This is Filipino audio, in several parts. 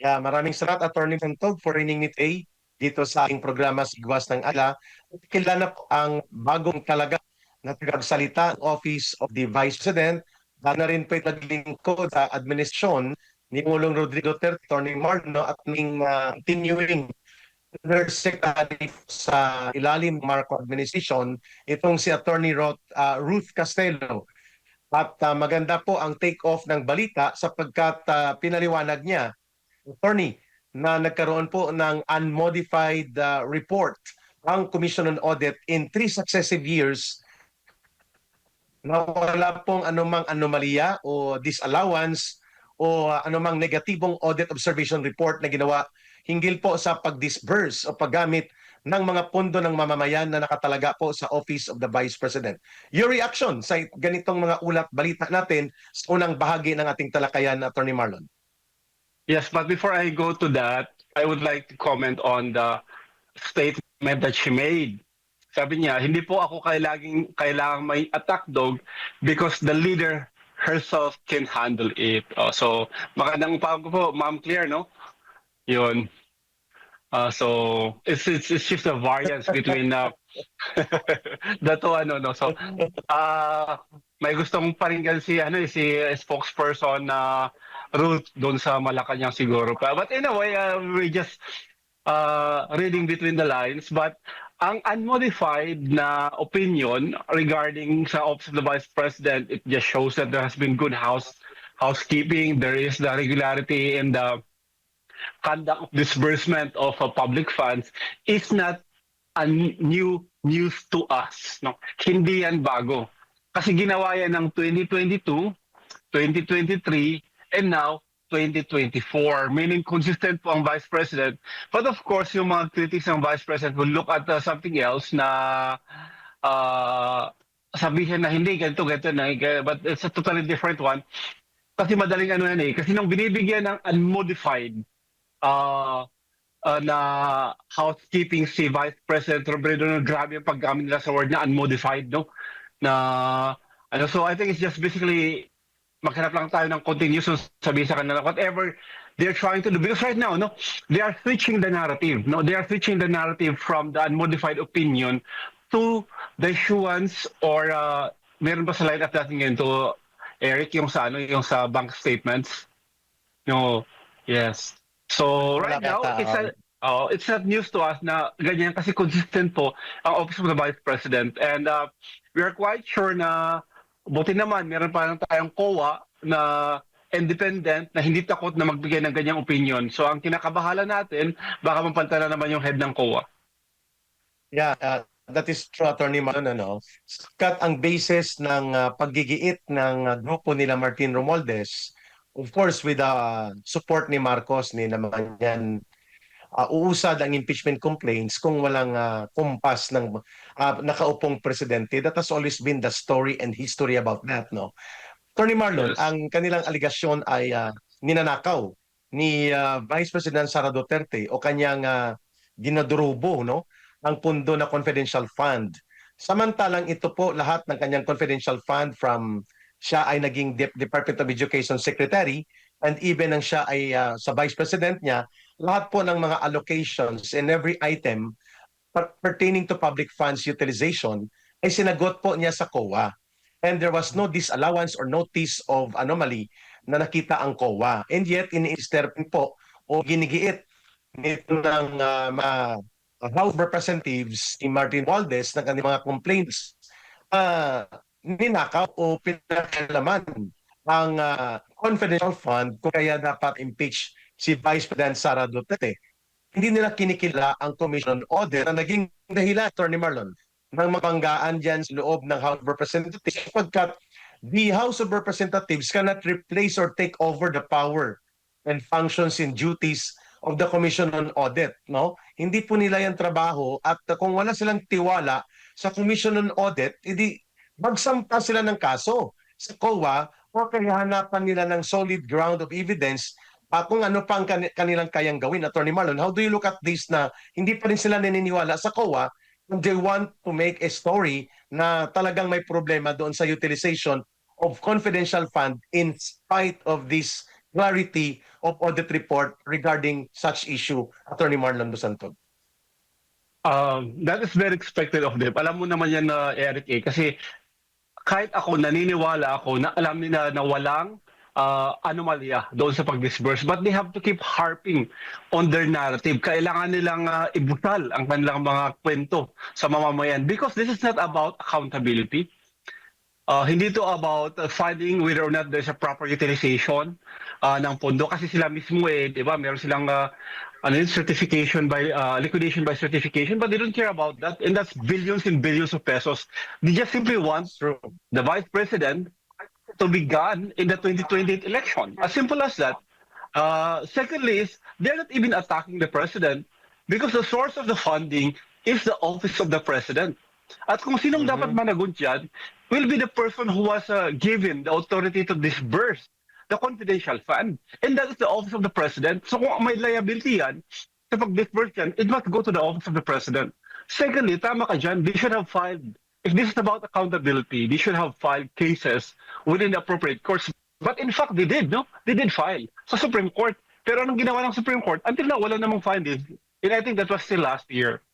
Yeah, maraming salamat Attorney Santog for ringing it A dito sa aking programa Sigwas ng Ala. Kilala po ang bagong talaga na tagagsalita ng Office of the Vice President. Dahil na rin po naglingkod sa administrasyon ni Pulong Rodrigo Duterte, Attorney Marno at ning uh, continuing Secretary sa ilalim Marco administration, itong si Attorney Ruth, uh, Ruth Castello. At uh, maganda po ang take-off ng balita sapagkat uh, pinaliwanag niya, Attorney, na nagkaroon po ng unmodified uh, report ang Commission on Audit in three successive years na wala pong anumang anomalya o disallowance o uh, anumang negatibong audit observation report na ginawa hinggil po sa pag-disburse o paggamit ng mga pondo ng mamamayan na nakatalaga po sa Office of the Vice President. Your reaction sa ganitong mga ulat balita natin sa unang bahagi ng ating talakayan, Attorney Marlon? Yes, but before I go to that, I would like to comment on the statement that she made. Sabi niya, hindi po ako kailangang, kailangang may attack dog because the leader herself can handle it. Oh, so, magandang ko po, Ma'am Claire, no? Yun. Uh, so, it's, it's, it's just a variance between uh, the two, ano, no? So, uh, may gustong paringgan si, ano, eh, si spokesperson na Ruth doon sa Malacanang siguro pa. But in a way, uh, we just uh, reading between the lines. But ang unmodified na opinion regarding sa Office of the Vice President, it just shows that there has been good house housekeeping. There is the regularity in the conduct of disbursement of uh, public funds. It's not a new news to us. No? Hindi yan bago. Kasi ginawa yan ng 2022, 2023, and now 2024, meaning consistent po ang Vice President. But of course, yung mga critics ng Vice President will look at uh, something else na uh, sabihin na hindi, ganito, ganito na, but it's a totally different one. Kasi madaling ano yan eh, kasi nung binibigyan ng unmodified uh, uh, na housekeeping si Vice President Robredo, no, grabe yung paggamit nila sa word na unmodified, no? Na, ano, so I think it's just basically maghanap lang tayo ng continuous sabihin sa kanila whatever they're trying to do. Because right now no they are switching the narrative no? They are switching the narrative from the unmodified opinion to the issuance or uh, meron ba sa line up natin ngayon to Eric yung sa ano yung sa bank statements? No. Yes. So right now it's a Oh, it's not news to us na ganyan kasi consistent po ang Office of the Vice President. And uh, we are quite sure na buti naman, meron pa lang tayong COA na independent na hindi takot na magbigay ng ganyang opinion. So ang kinakabahala natin, baka mapantala naman yung head ng COA. Yeah, uh, that is true, Attorney Marlon. Ano? Kat ang basis ng uh, paggigiit ng uh, grupo nila Martin Romualdez, of course with the uh, support ni Marcos, ni naman yan uh, uusad ang impeachment complaints kung walang uh, kumpas ng uh, nakaupong presidente. That has always been the story and history about that, no? Tony Marlon, Yes. ang kanilang aligasyon ay uh, ninanakaw ni uh, Vice President Sara Duterte o kanyang uh, ginadurubo, no? Ang pundo na confidential fund. Samantalang ito po lahat ng kanyang confidential fund from siya ay naging De- Department of Education Secretary and even ang siya ay uh, sa Vice President niya, lahat po ng mga allocations in every item per- pertaining to public funds utilization ay sinagot po niya sa COA. And there was no disallowance or notice of anomaly na nakita ang COA. And yet, ini-sterpin po o ginigiit nito ng uh, mga House Representatives ni Martin Valdez ng kanilang mga complaints uh, ninakaw o pinakalaman ang uh, confidential fund kung kaya dapat impeach si Vice President Sara Duterte. Hindi nila kinikila ang Commission on Audit na naging dahilan, Attorney Marlon, ng mapanggaan dyan sa loob ng House of Representatives sapagkat the House of Representatives cannot replace or take over the power and functions and duties of the Commission on Audit. No? Hindi po nila yan trabaho at kung wala silang tiwala sa Commission on Audit, hindi magsampa sila ng kaso sa COA o kaya hanapan nila ng solid ground of evidence uh, kung ano pang kan- kanilang kayang gawin. Attorney Marlon, how do you look at this na hindi pa rin sila naniniwala sa COA and they want to make a story na talagang may problema doon sa utilization of confidential fund in spite of this clarity of audit report regarding such issue, Attorney Marlon Busantog? Um, that is very expected of them. Alam mo naman yan na Eric eh, kasi kahit ako naniniwala ako na alam nila na walang uh, anomalya doon sa pag-disburse but they have to keep harping on their narrative. Kailangan nilang uh, ibusal ang kanilang mga kwento sa mamamayan because this is not about accountability. Uh, hindi to about uh, finding whether or not there's a proper utilization uh, ng pondo kasi sila mismo eh, 'di ba? Meron silang uh, ano yun, certification by uh, liquidation by certification but they don't care about that and that's billions and billions of pesos. They just simply want True. the vice president to be gone in the 2028 election. As simple as that. Uh, secondly is they're not even attacking the president because the source of the funding is the office of the president. At kung sinong Mhm. dapat managot dyan will be the person who was uh, given the authority to disburse the confidential fund. And that is the office of the president. So kung may liability yan, sa pag-disburse yan, it must go to the office of the president. Secondly, tama ka dyan, they should have filed, if this is about accountability, they should have filed cases within the appropriate courts. But in fact, they did, no? They did file sa Supreme Court. Pero anong ginawa ng Supreme Court? Until now, wala namang findings. And I think that was still last year.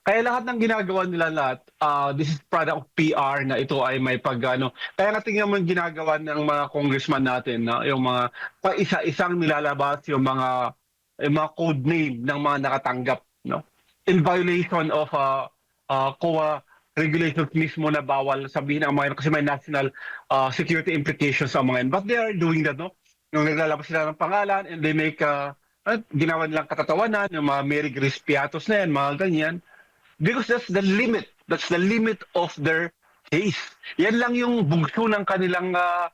Kaya lahat ng ginagawa nila lahat, uh, this is product of PR na ito ay may pag ano. Kaya mo yung ginagawa ng mga congressman natin, na yung mga pa isa-isang nilalabas yung mga yung mga code name ng mga nakatanggap, no? In violation of uh, uh, COA regulations mismo na bawal sabihin ang mga yun kasi may national uh, security implications sa mga yun. But they are doing that, no? Nung naglalabas sila ng pangalan and they make uh, uh, ginawa nilang katatawanan, yung mga Mary Grace Piatos na yan, mga ganyan. Because that's the limit. That's the limit of their case. Yan lang yung bugso ng kanilang uh,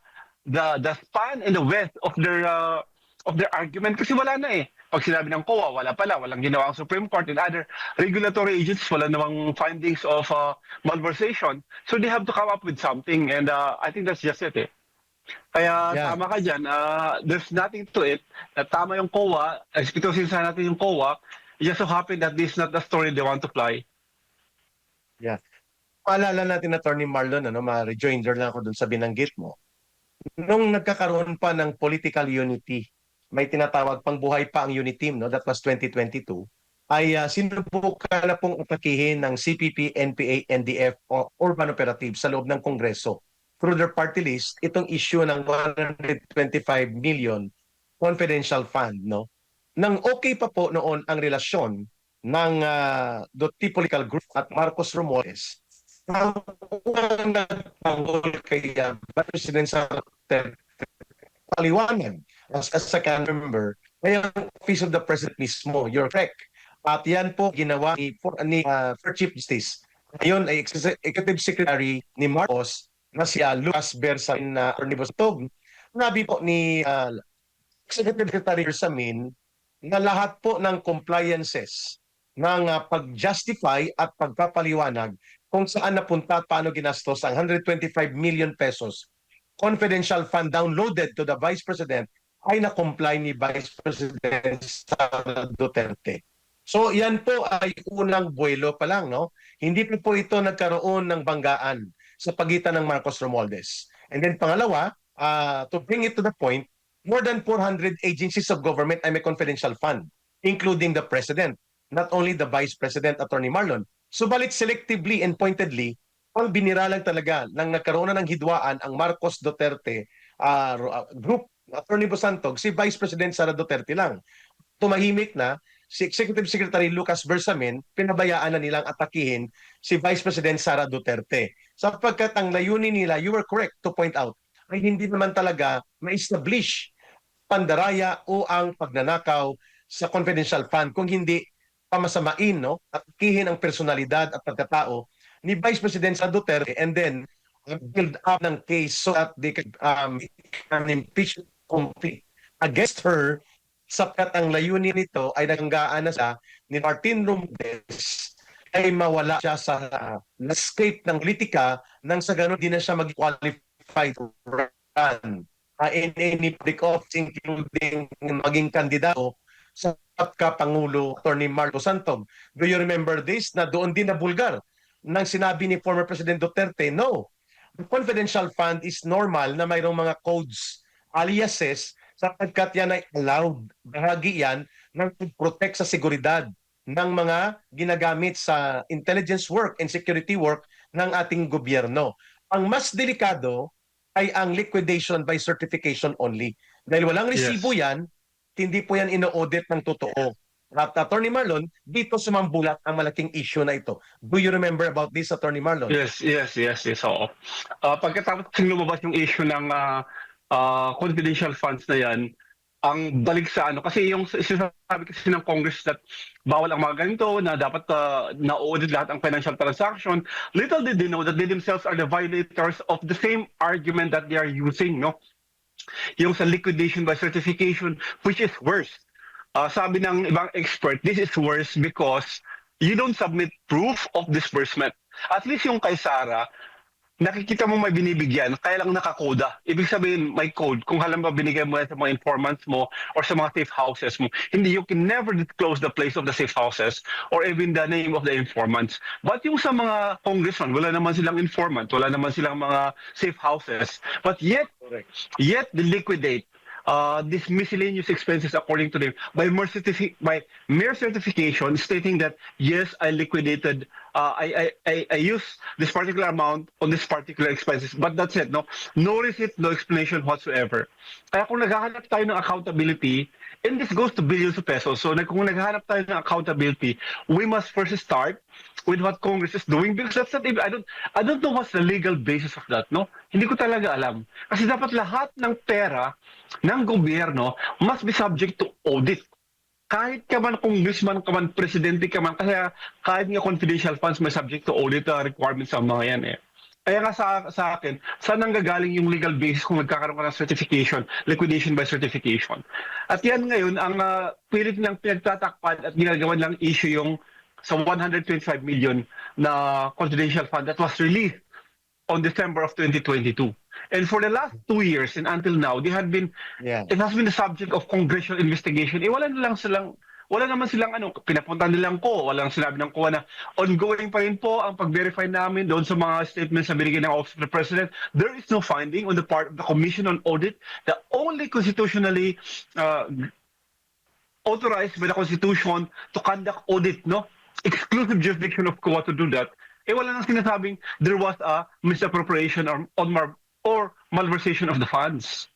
the the span and the width of their uh, of their argument kasi wala na eh. Pag sinabi ng COA, wala pala, walang ginawa ang Supreme Court and other regulatory agencies, wala namang findings of uh, malversation. So they have to come up with something and uh, I think that's just it eh. Kaya Yeah. tama ka dyan, uh, there's nothing to it. Na tama yung COA, expectation sa natin yung COA, it just so happen that this is not the story they want to fly. Paalala natin, Attorney Marlon, ano, ma-rejoinder lang ako dun sa binanggit mo. Nung nagkakaroon pa ng political unity, may tinatawag pang buhay pa ang unity team, no? that was 2022, ay uh, sinubukan na pong atakihin ng CPP, NPA, NDF o urban operative sa loob ng Kongreso. Through their party list itong issue ng 125 million confidential fund no? Nang okay pa po noon ang relasyon ng uh, Doti Political Group at Marcos Romualdez ang unang nagtanggol kay uh, President sa paliwanag as, as I can remember ay ang Office of the President mismo you're correct. At yan po ginawa ni, for, ni uh, First Chief Justice. Ngayon ay Ex- Executive Secretary ni Marcos na si uh, Lucas Bersa na uh, Ornibustog nabi po ni uh, Executive Secretary Samin na lahat po ng compliances ng uh, pag-justify at pagpapaliwanag kung saan napunta at paano ginastos ang 125 million pesos confidential fund downloaded to the Vice President ay na-comply ni Vice President Sara Duterte. So yan po ay unang buwelo pa lang, no? Hindi po po ito nagkaroon ng banggaan sa pagitan ng Marcos Romualdez. And then pangalawa, uh, to bring it to the point, more than 400 agencies of government ay may confidential fund, including the President, not only the Vice President, Attorney Marlon. Subalit selectively and pointedly, ang binira lang talaga nang nagkaroon na ng hidwaan ang Marcos Duterte uh, group, Attorney Bosantog, si Vice President Sara Duterte lang. Tumahimik na, si Executive Secretary Lucas Bersamin, pinabayaan na nilang atakihin si Vice President Sara Duterte. Sapagkat ang layunin nila, you were correct to point out, ay hindi naman talaga ma-establish pandaraya o ang pagnanakaw sa confidential fund kung hindi pamasamain no at kihin ang personalidad at pagkatao ni Vice President sa Duterte and then build up ng case so that they could um, an against her sapkat ang layunin nito ay naganggaan na siya ni Martin Romualdez ay mawala siya sa uh, landscape ng politika nang sa ganun di na siya mag-qualify to run uh, in any public office including maging kandidato sa Pangulo Attorney Marco Santog. Do you remember this? Na doon din na bulgar nang sinabi ni former President Duterte, no, the confidential fund is normal na mayroong mga codes, aliases sapagkat yan ay allowed. Bahagi yan ng protect sa seguridad ng mga ginagamit sa intelligence work and security work ng ating gobyerno. Ang mas delikado ay ang liquidation by certification only. Dahil walang Yes. resibo yan, hindi po yan ino-audit ng totoo. At Attorney Marlon, dito sumambulat ang malaking issue na ito. Do you remember about this, Attorney Marlon? Yes, yes, yes, yes. Oo. Ah, pagkatapos lumabas yung issue ng ah, ah, confidential funds na yan, ang balik sa ano, kasi yung sinasabi kasi ng Congress that bawal ang mga ganito, na dapat ah, na-audit lahat ang financial transaction, little did they know that they themselves are the violators of the same argument that they are using, no? Yung sa liquidation by certification, which is worse. Ah, sabi ng ibang expert, this is worse because you don't submit proof of disbursement. At least yung kay Sara, nakikita mo may binibigyan, kaya lang nakakoda. Ibig sabihin, may code. Kung halimbawa binigay mo yan sa mga informants mo or sa mga safe houses mo, hindi, you can never disclose the place of the safe houses or even the name of the informants. But yung sa mga congressman, wala naman silang informant, wala naman silang mga safe houses. But yet, Correct. yet they liquidate uh, these miscellaneous expenses according to them by by mere certification stating that yes I liquidated uh, I, I, I, use this particular amount on this particular expenses. But that's it no? No receipt no explanation whatsoever. Kaya kung naghahanap tayo ng accountability and this goes to billions of pesos. So kung naghahanap tayo ng accountability we must first start with what Congress is doing. Because that's not even, I don't I don't know what's the legal basis of that no? Hindi ko talaga alam. Kasi dapat lahat ng pera ng gobyerno must be subject to audit kahit ka man congressman ka man presidente ka man kasi kahit nga confidential funds may subject to audit uh, requirements ang mga yan eh kaya nga sa, sa akin, saan nanggagaling yung legal basis kung nagkakaroon ka ng certification, liquidation by certification? At yan ngayon, ang uh, pilit nilang pinagtatakpan at ginagawa ng issue yung sa 125 million na confidential fund that was released on December of 2022. And for the last two years and until now, they had been, Yeah. it has been the subject of congressional investigation. Eh, wala lang silang, wala naman silang ano, pinapunta nilang ko, walang sinabi ng ko na ongoing pa rin po ang pag-verify namin doon sa mga statements na binigay ng Office of the President. There is no finding on the part of the Commission on Audit. The only constitutionally uh, authorized by the Constitution to conduct audit, no? Exclusive jurisdiction of COA to do that. Eh wala nang sinasabing there was a misappropriation or, on mar- or malversation of the funds.